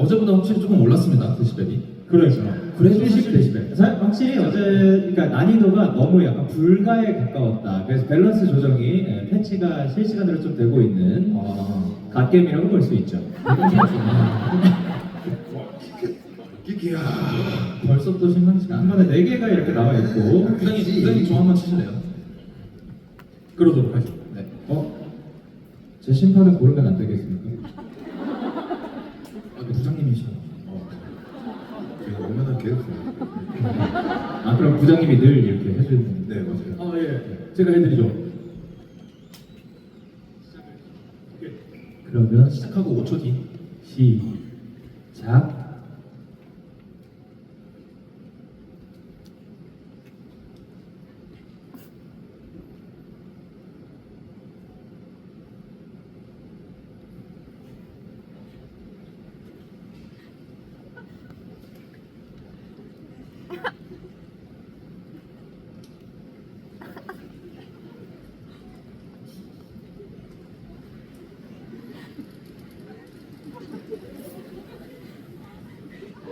어제보다 확실히 조금 올랐습니다 데시벨이. 그렇죠. 그래도 70 데시벨. 사- 확실히 어제 그러니까 난이도가 너무 약간 불가에 가까웠다. 그래서 밸런스 조정이 예, 패치가 실시간으로 좀 되고 있는 아, 갓겜이라고 볼 수 있죠. 끼끼야. 벌써 또 심상치가 한. 번에 네 개가 이렇게 나와 있고. 부장님, 부장님 종 한번 치실래요? 그러도록 하죠. 네. 어? 제 심판을 고르면 안 되겠습니까? 아, 부장님이시죠. 어. 제가 오면은 계속. 아 그럼 부장님이 늘 이렇게 해주는. 네 맞아요. 아 예, 제가 해드리죠. 그러면 시작하고 5초 뒤. 시작.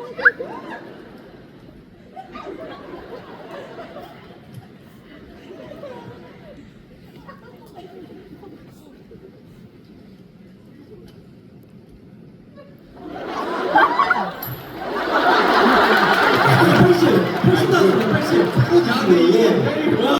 80, 80, 80. 야, 근데 이게